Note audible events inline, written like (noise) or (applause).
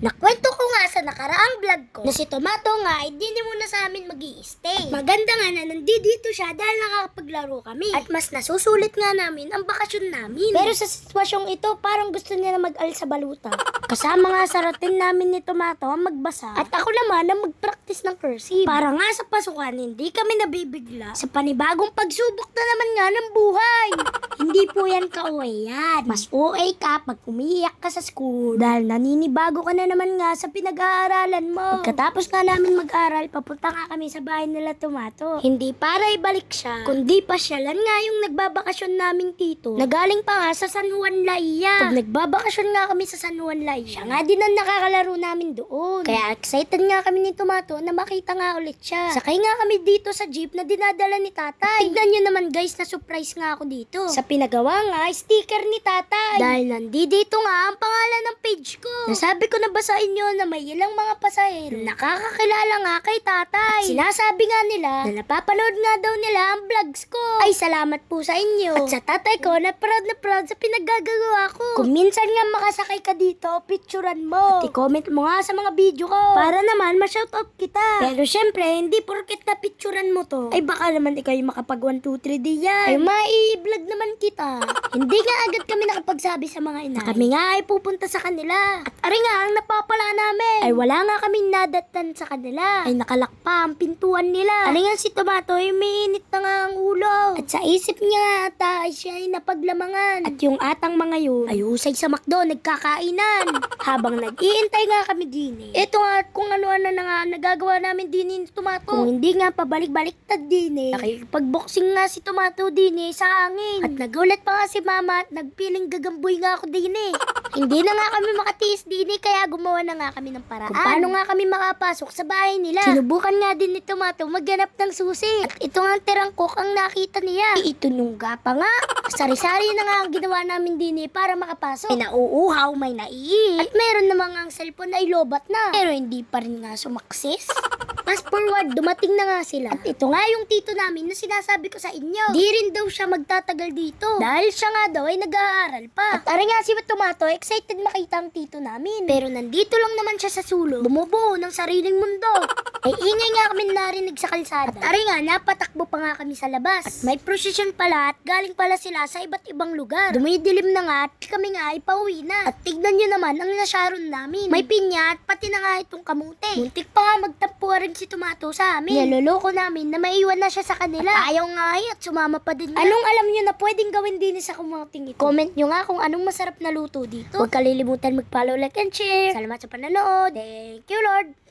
Nakwento ko nga sa nakaraang vlog ko na si Tomato nga ay di muna sa amin mag stay Maganda nga na nandito siya dahil nakakapaglaro kami. At mas nasusulit nga namin ang bakasyon namin. Pero sa sitwasyong ito, parang gusto niya na mag-al sa baluta. (laughs) Kasama nga sa routine namin ni Tomato ang magbasa. At ako naman ang mag-practice ng cursive. Para nga sa pasukan, hindi kami nabibigla sa panibagong pagsubok na naman nga ng buhay. (laughs) hindi po yan ka-OA. Mas OA ka pag umiiyak ka sa school dahil naninibago ka na naman nga sa pinag-aaralan mo. Pagkatapos nga namin mag-aral, papunta nga kami sa bahay nila Tomato. Hindi para ibalik siya, kundi pasyalan nga yung nagbabakasyon naming tito. Nagaling pa nga sa San Juan Laia. Pag nagbabakasyon nga kami sa San Juan Laia, siya nga din ang nakakalaro namin doon. Kaya excited nga kami ni Tomato na makita nga ulit siya. Sakay nga kami dito sa jeep na dinadala ni tatay. Tignan nyo naman guys na surprise nga ako dito. Sa pinagawa nga, sticker ni tatay. Dahil nandito nga ang pangalan ng page ko. Nasabi ko na ba sa inyo na may ilang mga pasahero nakakakilala nga kay tatay. Sinasabi nga nila na napapanood nga daw nila ang vlogs ko. Ay, salamat po sa inyo. At sa tatay ko na proud na proud sa pinaggagawa ko. Kung minsan nga makasakay ka dito, picturean mo. At i-comment mo nga sa mga video ko. Para naman ma-shoutout kita. Pero syempre, hindi porket na picturean mo to. Ay baka naman ikaw yung makapag 1, 2, 3 di yan. Ay mai-vlog naman kita. Hindi nga agad kami nakapagsabi sa mga ina. Kami nga ay pupunta sa kanila. At ari nga ang napapala namin. Ay wala nga kaming nadatan sa kanila. Ay nakalak pa ang pintuan nila. Ari nga si Tomato ay mainit na nga ang ulo. Sa isip niya ata ay siya ay napaglamangan. At yung atang mga yun ay usay sa McDo nagkakainan. (laughs) Habang nag-iintay nga kami din eh. Ito nga kung ano-ano na nga nagagawa namin din ni Tomato. Kung hindi nga pabalik-baliktad din eh. Nakikipag-boxing nga si Tomato din eh sa hangin. At nagulat pa nga si Mama at nagpiling gagamboy nga ako din eh. (laughs) hindi na nga kami makatiis din eh kaya gumawa na nga kami ng paraan. Kung paano nga kami makapasok sa bahay nila. Sinubukan nga din ni Tomato maghanap ng susi. At ito nga ang terangkok ang nakita niya. Itunungga pa nga. Sari-sari na nga ang ginawa namin din eh para makapasok. May nauuhaw, may naiihi. At meron namang ang cellphone ay lobat na. Pero hindi pa rin nga sumakses. Fast forward, dumating na nga sila. At ito nga yung tito namin na sinasabi ko sa inyo. Di rin daw siya magtatagal dito. Dahil siya nga daw ay nag-aaral pa. At ari nga si Tomato, excited makita ang tito namin. Pero nandito lang naman siya sa sulong. Bumubuo ng sariling mundo. (laughs) Ay ingay nga kami narinig sa kalsada. At ari nga, napatakbo pa nga kami sa labas. At may procession pala at galing pala sila sa iba't ibang lugar. Dumidilim na nga at kami nga ay pauwi na. At tignan nyo naman ang nasyaron namin. May pinya at pati na nga itong kamute. Muntik pa nga magtampo rin si Tomato sa amin. Niloloko namin na maiwan na siya sa kanila. At ayaw nga ay at sumama pa din. Anong alam nyo na pwedeng gawin din sa kumating ito? Comment nyo nga kung anong masarap na luto dito. Huwag kalilimutan mag-follow, like, and share. Salamat sa panonood. Thank you, Lord.